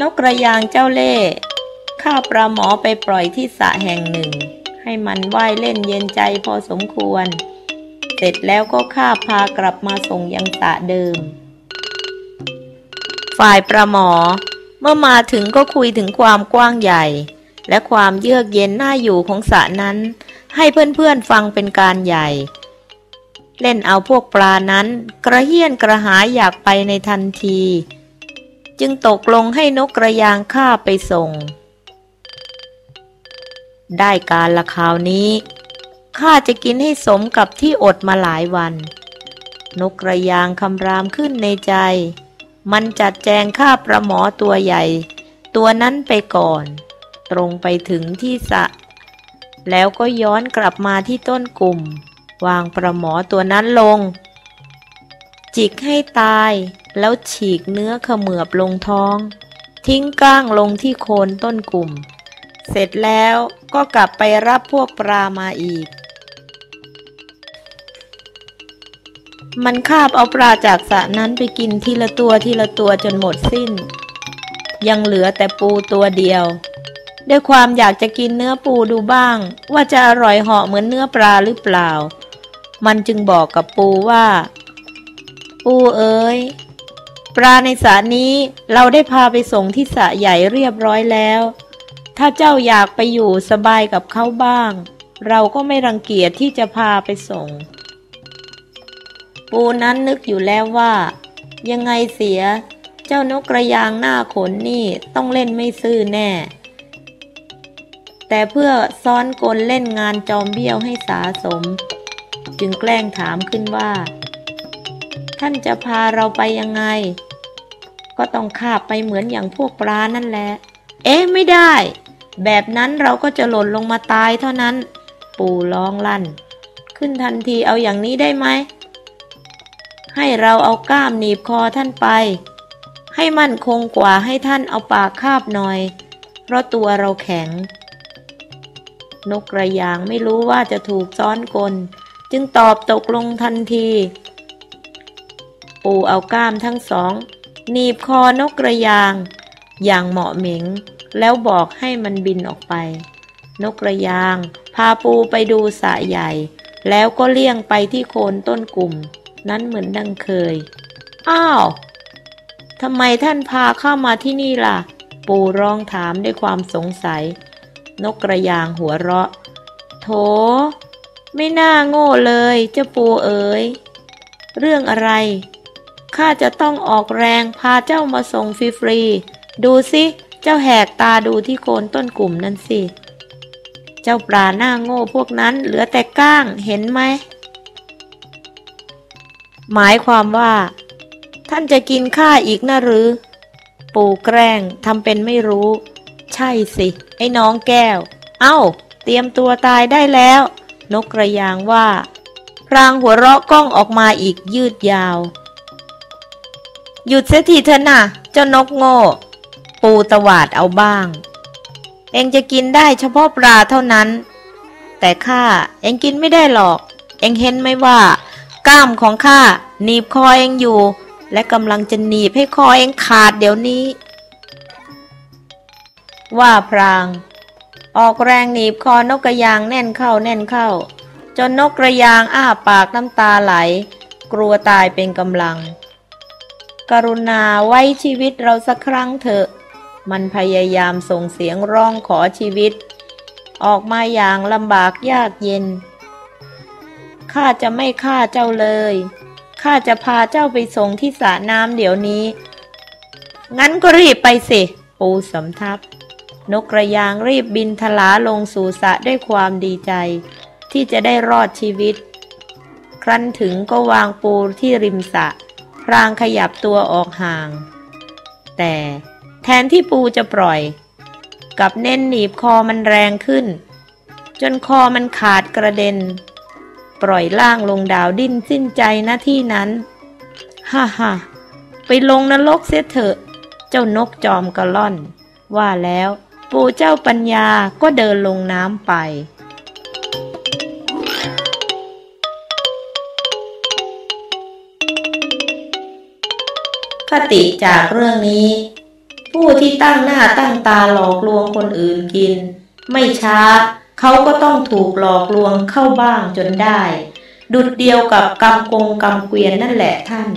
นกกระยางเจ้าเล่ห์ข้าปลาหมอไปปล่อยที่สระแห่งหนึ่ง ให้มันว่ายเล่นเย็นใจพอสมควร เสร็จแล้วก็ข้าพากลับมาส่งยังสระเดิม ฝ่ายปลาหมอ เมื่อมาถึงก็คุยถึงความกว้างใหญ่ และความเยือกเย็นน่าอยู่ของสระนั้น ให้เพื่อนๆฟังเป็นการใหญ่ เล่นเอาพวกปลานั้น กระเฮี้ยนกระหายอยากไปในทันที จึงตกลงให้นกกระยางข้าไปส่ง ได้การละคราวนี้ข้าจะกินให้สมกับที่อดมาหลายวัน นกกระยางคำรามขึ้นในใจ มันจัดแจงข้าประหมอตัวใหญ่ ตัวนั้นไปก่อน ตรงไปถึงที่สะ แล้วก็ย้อนกลับมาที่ต้นกลุ่ม วางประหมอตัวนั้นลง จิกให้ตาย แล้วฉีกเนื้อเขมือบลงท้อง ทิ้งก้างลงที่โคนต้นกลุ่ม เสร็จแล้วก็กลับไปรับพวกปลามาอีก มันคาบเอาปลาจากสระนั้นไปกินทีละตัวทีละตัวจนหมดสิ้น ยังเหลือแต่ปูตัวเดียว ด้วยความอยากจะกินเนื้อปูดูบ้าง ว่าจะอร่อยเหาะเหมือนเนื้อปลาหรือเปล่า มันจึงบอกกับปูว่า ปูเอ๋ย ปลาในสระนี้เราได้พาไปส่งที่สระใหญ่เรียบร้อยแล้ว ถ้าเจ้าอยากไปอยู่สบายกับเขาบ้าง เราก็ไม่รังเกียจที่จะพาไปส่ง ปูนั้นนึกอยู่แล้วว่า ยังไงเสีย เจ้านกกระยางหน้าขนนี่ต้องเล่นไม่ซื่อแน่ แต่เพื่อซ้อนกลเล่นงานจอมเบี้ยวให้สาสม จึงแกล้งถามขึ้นว่า ท่านจะพาเราไปยังไง ก็ต้องข้าบไปเหมือนอย่างพวกปลานั่นแหละ เอ๊ะไม่ได้ แบบนั้นเราก็จะหล่นลงมาตายเท่านั้น ปู่ร้องลั่น ขึ้นทันทีเอาอย่างนี้ได้ไหม ให้เราเอาก้ามหนีบคอท่านไป ให้มั่นคงกว่าให้ท่านเอาปากคาบหน่อย เพราะตัวเราแข็ง นกกระยางไม่รู้ว่าจะถูกซ้อนกล จึงตอบตกลงทันที ปูเอาก้ามทั้งสองหนีบคอนกกระยาง อย่างเหมาะเหม็ง แล้วบอกให้มันบินออกไป นกกระยาง พาปูไปดูสระใหญ่ แล้วก็เลี่ยงไปที่โคนต้นกลุ่ม นั้นเหมือนดังเคย อ้าวทำไมท่านพาเข้ามาที่นี่ล่ะ ปูร้องถามด้วยความสงสัย นกกระยางหัวเราะ โถ ไม่น่าโง่เลยเจ้าปูเอ๋ยเรื่องอะไร ข้าจะต้องออกแรงพาเจ้ามาส่งฟรีๆดูสิ เจ้าแหกตาดูที่โคนต้นกลุ่มนั่นสิ เจ้าปลาหน้าโง่พวกนั้นเหลือแต่ก้างเห็นไหม หมายความว่า ท่านจะกินข้าอีกนะหรือ ปู่แกล้งทำเป็นไม่รู้ ใช่สิ ไอ้น้องแก้ว เอ้า เตรียมตัวตายได้แล้ว นกกระยางว่าพรางหัวเราะก้องออกมาอีกยืดยาว หยุดเสียทีเถอะนะเจ้านกโง่ ปูตวาดเอาบ้าง เองจะกินได้เฉพาะปลาเท่านั้น แต่ข้าเองกินไม่ได้หรอก เองเห็นไหมว่าก้ามของข้าหนีบคอเองอยู่ และกำลังจะหนีบให้คอเองขาดเดี๋ยวนี้ ว่าพราง ออกแรงหนีบคอนกกระยางแน่นเข้าแน่นเข้า จนนกกระยางอ้าปากน้ำตาไหล กลัวตายเป็นกำลัง กรุณาไว้ชีวิตเราสักครั้งเถอะ มันพยายามส่งเสียงร้องขอชีวิต ออกมาอย่างลำบากยากเย็น ข้าจะไม่ฆ่าเจ้าเลย ข้าจะพาเจ้าไปส่งที่สระน้ำเดี๋ยวนี้ งั้นก็รีบไปสิ ปูสำทับ นกกระยางรีบบินทลาลงสู่สระด้วยความดีใจ ที่จะได้รอดชีวิต ครั้นถึงก็วางปูที่ริมสระ พรางขยับตัวออกห่าง แต่แทนที่ปูจะปล่อย กับเน้นหนีบคอมันแรงขึ้น จนคอมันขาดกระเด็น ปล่อยล่างลงดาวดิ้นสิ้นใจหน้าที่นั้น ฮ่าฮ่าไปลงนรกเสียเถอะ เจ้านกจอมกระล่อน ว่าแล้วปูเจ้าปัญญาก็เดินลงน้ำไป คติจากเรื่องนี้ ผู้ที่ตั้งหน้าตั้งตาหลอกลวงคนอื่นกิน ไม่ช้า เขาก็ต้องถูกหลอกลวงเข้าบ้างจนได้ ดุดเดียวกับกำกงกำเกวียนนั่นแหละท่าน